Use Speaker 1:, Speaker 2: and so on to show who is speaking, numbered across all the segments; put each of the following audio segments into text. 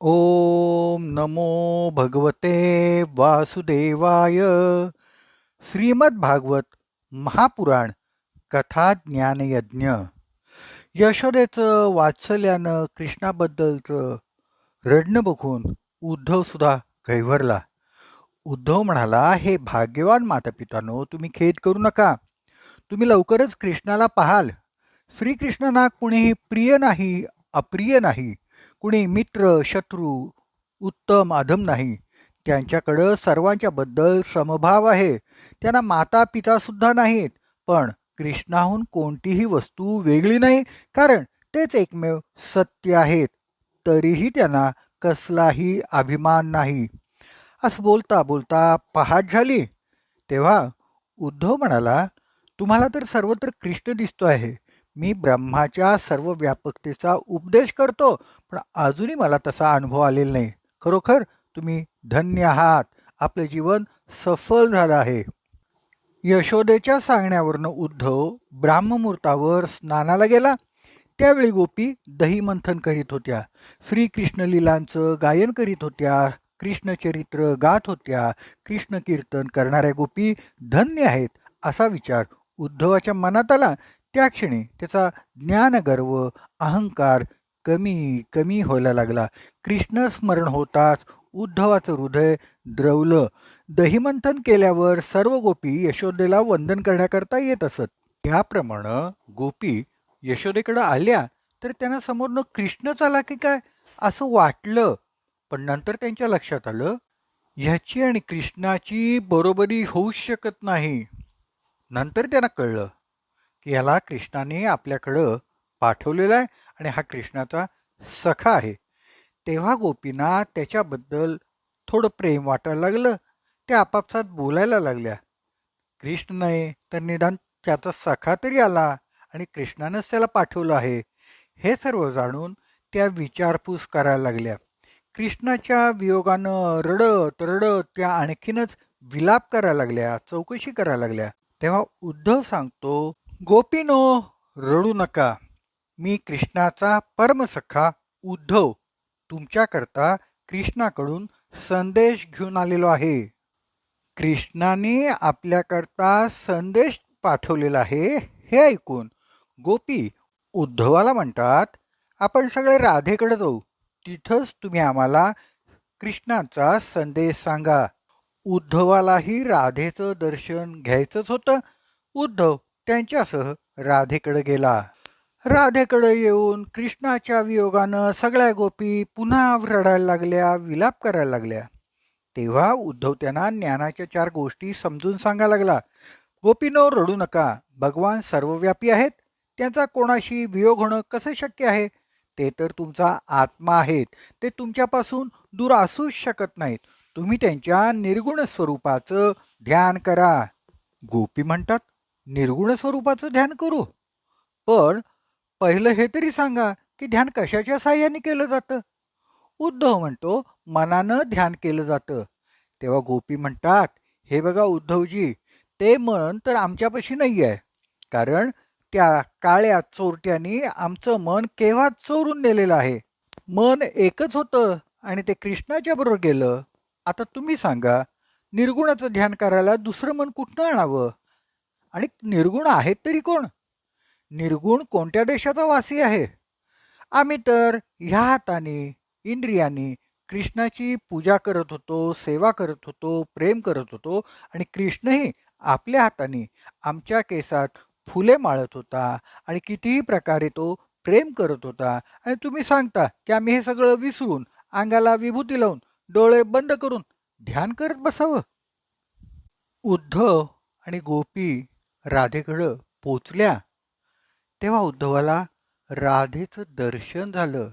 Speaker 1: ओम नमो भगवते वासुदेवाय। श्रीमद महापुराण कथा ज्ञानयज्ञ। यशोदेचं वात्सल्यानं कृष्णाबद्दलचं रडणं बघून उद्धव सुद्धा कैवरला. उद्धव म्हणाला हे भाग्यवान मातापितानो तुम्ही खेद करू नका. तुम्ही लवकरच कृष्णाला पाहाल. श्रीकृष्णांना कुणीही प्रिय नाही अप्रिय नाही. कुणी मित्र शत्रू उत्तम अधम नाही. त्यांच्याकडं सर्वांच्या बद्दल समभाव आहे. त्यांना माता पिता सुद्धा नाहीत. पण कृष्णाहून कोणतीही वस्तू वेगळी नाही. कारण तेच एकमेव सत्य आहेत. तरीही त्यांना कसलाही अभिमान नाही. असं बोलता बोलता पहाट झाली. तेव्हा उद्धव म्हणाला तुम्हाला तर सर्वत्र कृष्ण दिसतो आहे मी ब्रह्माच्या सर्व व्यापकतेचा उपदेश करतो पण अजूनही मला तसा अनुभव आलेला नाही. खरोखर तुम्ही धन्य आहात. आपले जीवन सफल झालं आहे. यशोदेच्या सांगण्यावरनं उद्धव ब्राह्ममुहूर्तावर स्नानाला गेला. त्यावेळी गोपी दही मंथन करीत होत्या. श्रीकृष्ण लीलांचं गायन करीत होत्या. कृष्णचरित्र गात होत्या. कृष्ण कीर्तन करणाऱ्या गोपी धन्य आहेत असा विचार उद्धवाच्या मनात आला. त्या क्षणी त्याचा ज्ञानगर्व अहंकार कमी कमी व्हायला लागला. कृष्ण स्मरण होताच उद्धवाचं हृदय द्रवलं. दहिमंथन केल्यावर सर्व गोपी यशोदेला वंदन करण्याकरता येत असत. त्याप्रमाणे गोपी यशोदेकडे आल्या तर त्यांना समोरनं कृष्णच आला की काय? असं वाटलं. पण नंतर त्यांच्या लक्षात आलं ह्याची आणि कृष्णाची बरोबरी होऊच शकत नाही. नंतर त्यांना कळलं की ह्याला कृष्णाने आपल्याकडं पाठवलेला आहे आणि हा कृष्णाचा सखा आहे. तेव्हा गोपींना त्याच्याबद्दल थोडं प्रेम वाटायला लागलं. ते आपापसात बोलायला लागल्या. कृष्ण नाही तर निदान त्याचा सखा तरी आला आणि कृष्णानंच त्याला पाठवलं आहे. हे सर्व जाणून त्या विचारपूस करायला लागल्या. कृष्णाच्या वियोगानं रडत रडत त्या आणखीनच विलाप करायला लागल्या चौकशी करायला लागल्या. तेव्हा उद्धव सांगतो गोपीनो रडू नका. मी कृष्णाचा परमसखा उद्धव तुमच्याकरता कृष्णाकडून संदेश घेऊन आलेलो आहे. कृष्णाने आपल्याकरता संदेश पाठवलेला आहे हे ऐकून गोपी उद्धवाला म्हणतात आपण सगळे राधेकडे जाऊ. तिथंच तुम्ही आम्हाला कृष्णाचा संदेश सांगा. उद्धवालाही राधेचं दर्शन घ्यायचंच होतं. उद्धव त्यांच्यासह राधेकडे गेला. राधेकडे येऊन कृष्णाच्या वियोगानं सगळ्या गोपी पुन्हा रडायला लागल्या विलाप करायला लागल्या. तेव्हा उद्धव त्यांना ज्ञानाच्या चार गोष्टी समजून सांगायला लागला. गोपीनो रडू नका. भगवान सर्वव्यापी आहेत. त्यांचा कोणाशी वियोग होणं कसं शक्य आहे? ते तर तुमचा आत्मा आहेत. ते तुमच्यापासून दूर असूच शकत नाहीत. तुम्ही त्यांच्या निर्गुण स्वरूपाचं ध्यान करा. गोपी म्हणतात निर्गुण स्वरूपाचं ध्यान करू. पण पहिलं हे तरी सांगा की ध्यान कशाच्या साह्याने केलं जातं? उद्धव म्हणतो मनानं ध्यान केलं जातं. तेव्हा गोपी म्हणतात हे बघा उद्धवजी ते मन तर आमच्यापाशी नाही आहे. कारण त्या काळ्या चोरट्यानी आमचं मन केव्हाच चोरून नेलेलं आहे? मन एकच होतं आणि ते कृष्णाच्या बरोबर गेलं. आता तुम्ही सांगा निर्गुणाचं ध्यान करायला दुसरं मन कुठनं आणावं? आणि निर्गुण आहेत तरी कोण? निर्गुण कोणत्या देशाचा वासी आहे? आम्ही तर ह्या हाताने इंद्रियानी कृष्णाची पूजा करत होतो सेवा करत होतो प्रेम करत होतो आणि कृष्णही आपल्या हाताने आमच्या केसात फुले माळत होता आणि कितीही प्रकारे तो प्रेम करत होता. आणि तुम्ही सांगता की आम्ही हे सगळं विसरून अंगाला विभूती लावून डोळे बंद करून ध्यान करत बसावं? उद्धव आणि गोपी राधेकडं पोचल्या. तेव्हा उद्धवाला राधेचं दर्शन झालं.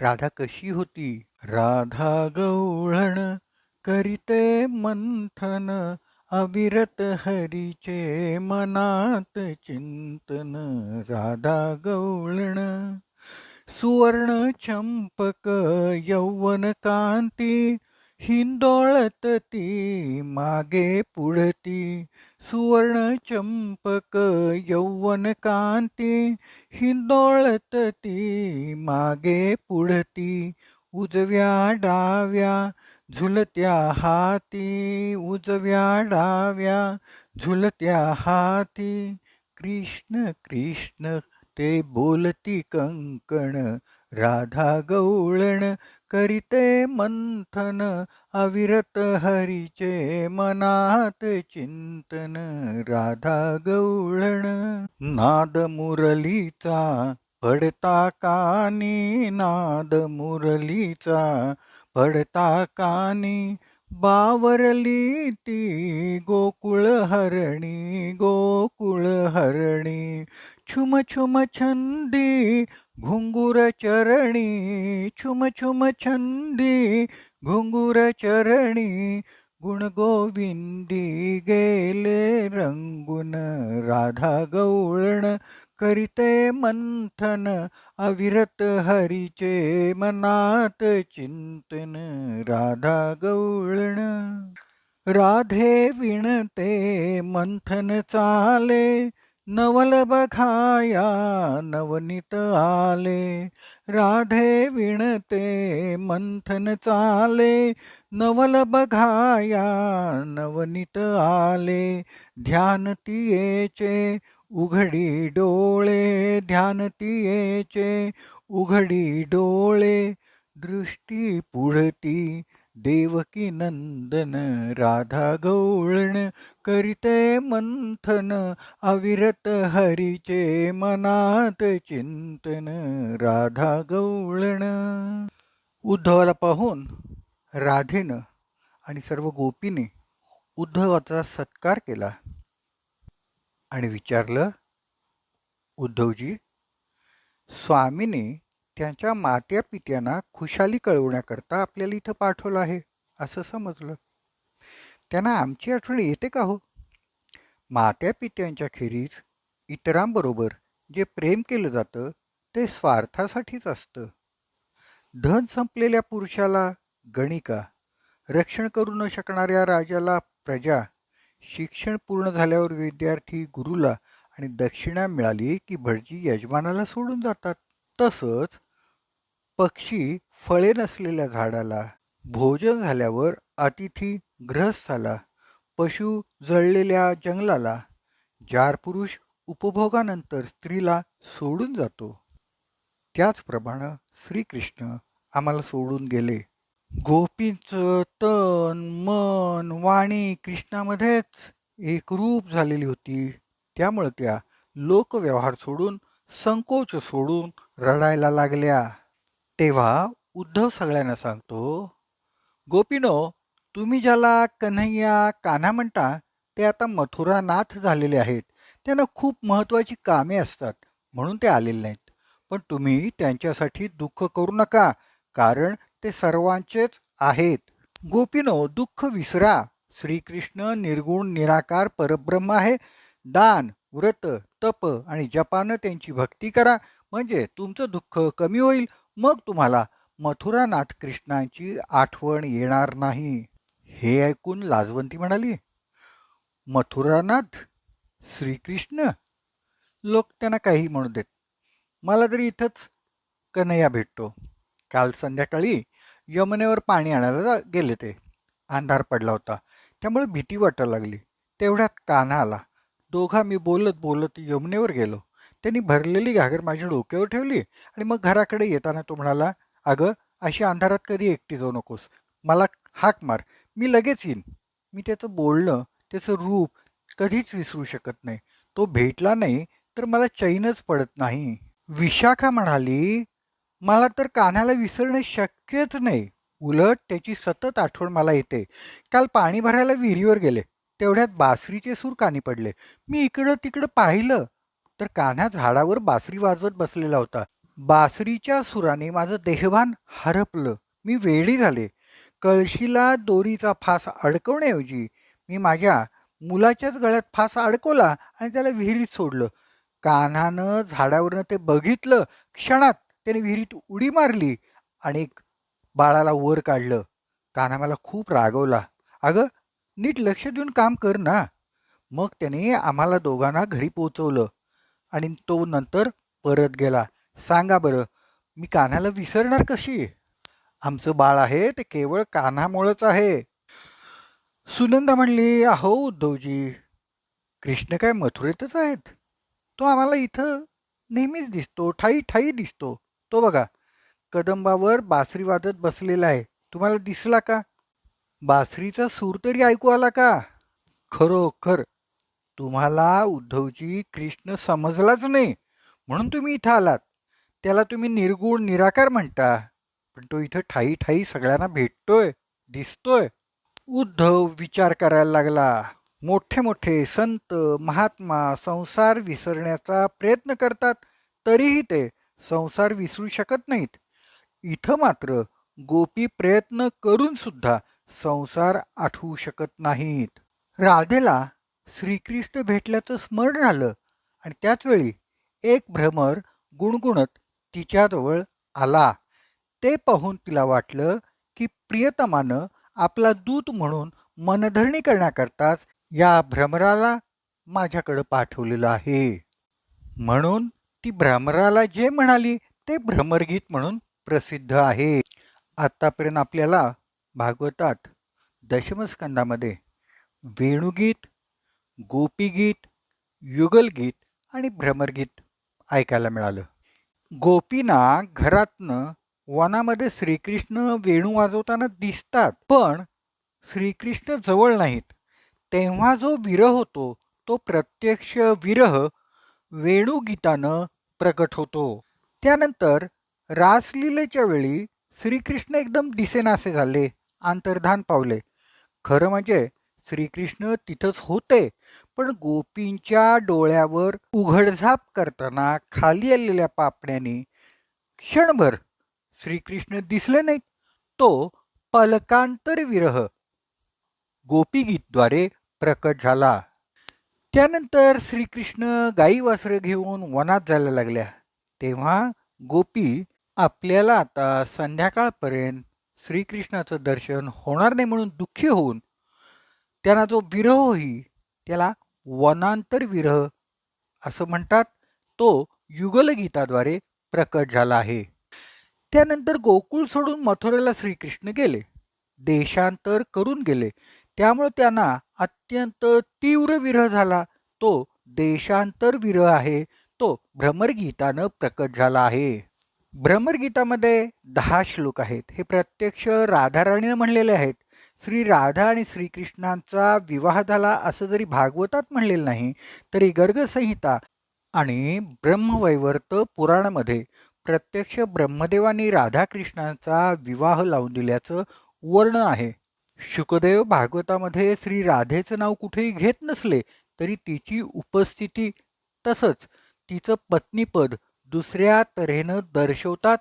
Speaker 1: राधा कशी होती? राधा गवळण करीते मंथन अविरत हरीचे मनात चिंतन. राधा गवळण सुवर्ण चंपक यौवन कांती हिंदोळत ती मागे पुढती सुवर्ण चंपक यौवन कांती. हिंदोळत ती मागे पुढती उजव्या डाव्या झुलत्या हाती. उजव्या डाव्या झुलत्या हाती. कृष्ण कृष्ण ते बोलती कंकण राधा गौळण करीते मंथन अविरत हरीचे मनात चिंतन. राधा गौळण नाद मुरलीचा पडता कानी नाद मुरलीचा पडता कानी बावरली ती गोकुळ हरणी गोकुळ हरणी. छुम छुम छंदी घुंगुर चरणी छुम छुम छंदी घुंगुर चरणी गुणगोविंदी गेले रंगून राधा गौळण करीते मंथन अविरत हरीचे मनात चिंतन राधा गौळण राधे विणते मंथन चाले नवल बघाया नवनीत आले. राधे विणते मंथन चाले. नवल बघाया नवनीत आले. ध्यान तियेचे उघडी डोळे. ध्यान तियेचे उघडी डोळे. दृष्टी पुढती देवकी नंदन राधा गौळण करिते मंथन अविरत हरीचे मनात चिंतन राधा गौळण उद्धवाला पाहून राधेनं आणि सर्व गोपीने उद्धवाचा सत्कार केला आणि विचारलं उद्धवजी स्वामीने त्यांच्या मात्या पित्यांना खुशाली कळवण्याकरता आपल्याला इथं पाठवलं आहे असं समजलं. त्यांना आमची आठवण येते का हो? मात्या पित्यांच्या खेरीज इतरांबरोबर जे प्रेम केलं जातं ते स्वार्थासाठीच असतं. धन संपलेल्या पुरुषाला गणिका रक्षण करू न शकणाऱ्या राजाला प्रजा शिक्षण पूर्ण झाल्यावर विद्यार्थी गुरुला आणि दक्षिणा मिळाली की भटजी यजमानाला सोडून जातात. तसंच पक्षी फळे नसलेल्या झाडाला भोजन झाल्यावर अतिथी ग्रहस्थाला पशु जळलेल्या जंगलाला जार पुरुष उपभोगानंतर स्त्रीला सोडून जातो. त्याचप्रमाणे श्रीकृष्ण आम्हाला सोडून गेले. गोपींचं तन मन वाणी कृष्णामध्येच एकरूप झालेली होती. त्यामुळे त्या लोकव्यवहार सोडून संकोच सोडून रडायला लागल्या. तेव्हा उद्धव सगळ्यांना सांगतो गोपीनो तुम्ही ज्याला कन्हैया कान्हा म्हणता ते आता मथुरानाथ झालेले आहेत. त्यांना खूप महत्त्वाची कामे असतात म्हणून ते आलेले नाहीत. पण तुम्ही त्यांच्यासाठी दुःख करू नका कारण ते सर्वांचेच आहेत. गोपीनो दुःख विसरा. श्रीकृष्ण निर्गुण निराकार परब्रह्म आहे. दान व्रत तप आणि जपानं त्यांची भक्ती करा. म्हणजे तुमचं दुःख कमी होईल मग तुम्हाला मथुरानाथ कृष्णांची आठवण येणार नाही. हे ऐकून लाजवंती म्हणाली. मथुरानाथ? श्रीकृष्ण? लोक त्यांना काही म्हणू देत. मला तरी इथंच कन्हैया भेटतो. काल संध्याकाळी यमुनेवर पाणी आणायला गेले ते. अंधार पडला होता. त्यामुळे भीती वाटायला लागली. तेवढ्यात कान्हा आला. दोघा मी बोलत बोलत यमुनेवर गेलो. त्यांनी भरलेली घागर माझ्या डोक्यावर ठेवली आणि मग घराकडे येताना तो म्हणाला अगं अशी अंधारात कधी एकटी जाऊ नकोस. मला हाक मार. मी लगेच येईन. मी त्याचं बोलणं त्याचं रूप कधीच विसरू शकत नाही. तो भेटला नाही तर मला चैनच पडत नाही. विशाखा म्हणाली मला तर कान्हाला विसरणे शक्यच नाही. उलट त्याची सतत आठवण मला येते. काल पाणी भरायला विहिरीवर गेले. तेवढ्यात बासरीचे सूर कानी पडले. मी इकडं तिकडं पाहिलं. तर कान्हा झाडावर बासरी वाजवत बसलेला होता. बासरीच्या सुराने माझं देहभान हरपलं. मी वेळी झाले. कळशीला दोरीचा फास अडकवण्याऐवजी मी माझ्या मुलाच्याच गळ्यात फास अडकवला आणि त्याला विहिरीत सोडलं. कान्हानं झाडावरनं ते बघितलं. क्षणात त्याने विहिरीत उडी मारली आणि बाळाला वर काढलं. कान्हा मला खूप रागवला. अगं नीट लक्ष देऊन काम कर ना. मग त्याने आम्हाला दोघांना घरी पोचवलं. आणि तो नंतर परत गेला. सांगा बरं मी कान्हाला विसरणार कशी? आमचं बाळ आहे ते केवळ कान्हामुळंच आहे. सुनंदा म्हणली अहो उद्धवजी कृष्ण काय मथुरेतच आहेत? तो आम्हाला इथं नेहमीच दिसतो ठाई ठाई दिसतो. तो बघा कदंबावर बासरी वाजत बसलेला आहे. तुम्हाला दिसला का? बासरीचा सूर तरी ऐकू आला का? खरोखर तुम्हाला उद्धवजी कृष्ण समजलाच नाही म्हणून तुम्ही इथं आलात. त्याला तुम्ही निर्गुण निराकार म्हणता पण तो इथं ठाई ठाई सगळ्यांना भेटतोय दिसतोय. उद्धव विचार करायला लागला. मोठे मोठे संत महात्मा संसार विसरण्याचा प्रयत्न करतात तरीही ते संसार विसरू शकत नाहीत. इथं मात्र गोपी प्रयत्न करून सुद्धा संसार आठवू शकत नाहीत. राधेला श्रीकृष्ण भेटल्याचं स्मरण आलं आणि त्याचवेळी एक भ्रमर गुणगुणत तिच्याजवळ आला. ते पाहून तिला वाटलं की प्रियतमानं आपला दूत म्हणून मनधरणी करण्याकरताच या भ्रमराला माझ्याकडं पाठवलेलं आहे. म्हणून ती भ्रमराला जे म्हणाली ते भ्रमरगीत म्हणून प्रसिद्ध आहे. आत्तापर्यंत आपल्याला भागवतात दशमस्कंदामध्ये वेणुगीत गोपीगीत युगलगीत आणि भ्रमरगीत ऐकायला मिळालं. गोपीना घरातनं वनामध्ये श्रीकृष्ण वेणू वाजवताना दिसतात पण श्रीकृष्ण जवळ नाहीत. तेव्हा जो विरह होतो तो प्रत्यक्ष विरह वेणुगीतानं प्रकट होतो. त्यानंतर रासलीलेच्या वेळी श्रीकृष्ण एकदम दिसेनासे झाले अंतर्धान पावले. खरं म्हणजे श्रीकृष्ण तिथंच होते पण गोपींच्या डोळ्यावर उघडझाप करताना खाली आलेल्या पापण्याने क्षणभर श्रीकृष्ण दिसले नाहीत. तो पलकांतर विरह गोपीगीतद्वारे प्रकट झाला. त्यानंतर श्रीकृष्ण गाई वासरं घेऊन वनात जायला लागल्या. तेव्हा गोपी आपल्याला आता संध्याकाळपर्यंत श्रीकृष्णाचं दर्शन होणार नाही म्हणून दुःखी होऊन त्यांना जो विरह होई त्याला वनांतर विरह असं म्हणतात. तो युगलगीताद्वारे प्रकट झाला आहे. त्यानंतर गोकुळ सोडून मथुरेला श्रीकृष्ण गेले. देशांतर करून गेले. त्यामुळे त्यांना अत्यंत तीव्र विरह झाला. तो देशांतर विरह आहे. तो भ्रमरगीतानं प्रकट झाला आहे. भ्रमरगीतामध्ये दहा श्लोक आहेत. हे प्रत्यक्ष राधाराणीनं म्हणलेले आहेत. श्री राधा आणि श्रीकृष्णांचा विवाह झाला असं जरी भागवतात म्हणलेलं नाही तरी गर्गसंहिता आणि ब्रह्मवैवर्त पुराणामध्ये प्रत्यक्ष ब्रह्मदेवाने राधाकृष्णांचा विवाह लावून दिल्याचं वर्णन आहे. शुकदेव भागवतामध्ये श्री राधेचं नाव कुठेही घेत नसले तरी तिची उपस्थिती तसंच तिचं पत्नीपद दुसऱ्या तऱ्हेनं दर्शवतात.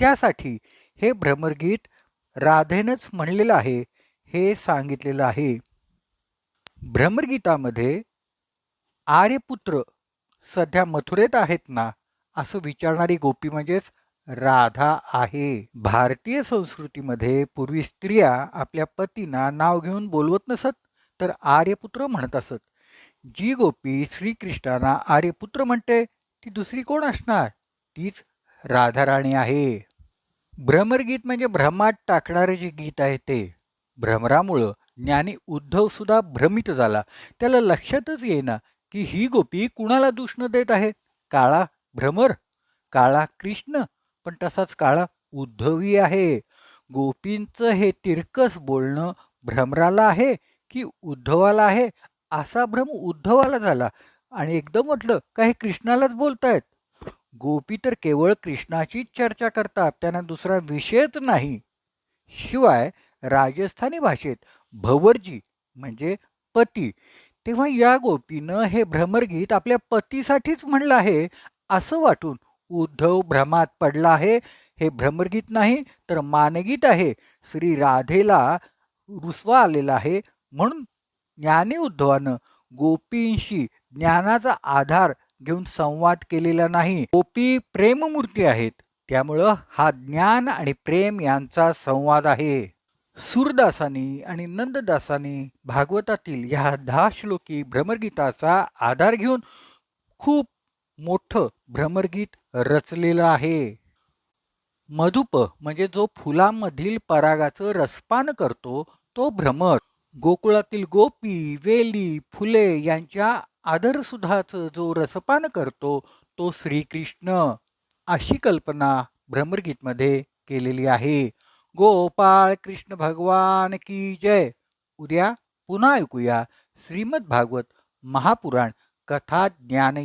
Speaker 1: त्यासाठी हे भ्रमरगीत राधेनंच म्हणलेलं आहे. हे सांगितलेलं आहे. भ्रमरगीतामध्ये आर्यपुत्र सध्या मथुरेत आहेत ना असं विचारणारी गोपी म्हणजेच राधा आहे. भारतीय संस्कृतीमध्ये पूर्वी स्त्रिया आपल्या पतींना नाव घेऊन बोलवत नसत तर आर्यपुत्र म्हणत असत. जी गोपी श्रीकृष्णांना आर्यपुत्र म्हणते ती दुसरी कोण असणार? तीच राधाराणी आहे. भ्रमरगीत म्हणजे भ्रमात टाकणारे जे गीत आहे ते. भ्रमरामुळं ज्ञानी उद्धव सुद्धा भ्रमित झाला. त्याला लक्षातच येईना की ही गोपी कुणाला दूषण देत आहे? काळा भ्रमर? काळा कृष्ण? पण तसाच काळा उद्धवी आहे. गोपींचं हे तिरकस बोलणं भ्रमराला आहे की उद्धवाला आहे? असा भ्रम उद्धवाला झाला. आणि एकदम म्हटलं का हे कृष्णालाच बोलतायत? गोपी तर केवळ कृष्णाचीच चर्चा करतात त्यांना दुसरा विषयच नाही. शिवाय राजस्थानी भाषेत भवरजी म्हणजे पती. तेव्हा या गोपीनं हे भ्रमरगीत आपल्या पतीसाठीच म्हणलं आहे असं वाटून उद्धव भ्रमात पडला आहे. हे भ्रमरगीत नाही तर मानगीत आहे. श्री राधेला रुसवा आलेला आहे. म्हणून ज्ञानी उद्धवानं गोपींशी ज्ञानाचा आधार घेऊन संवाद केलेला नाही. गोपी प्रेममूर्ती आहेत त्यामुळं हा ज्ञान आणि प्रेम यांचा संवाद आहे. सूरदासानी आणि नंददासानी भागवतातील ह्या दहा श्लोकी भ्रमरगीताचा आधार घेऊन खूप मोठं भ्रमरगीत रचलेलं आहे. मधुप म्हणजे जो फुलांमधील परागाचं रसपान करतो तो भ्रमर गोकुळातील गोपी वेली फुले यांच्या आदरसुधाचं जो रसपान करतो तो श्रीकृष्ण अशी कल्पना भ्रमरगीतमध्ये केलेली आहे. गोपाळ कृष्ण भगवान की जय. उद्या पुन्हा ऐकूया श्रीमद भागवत महापुराण कथा ज्ञान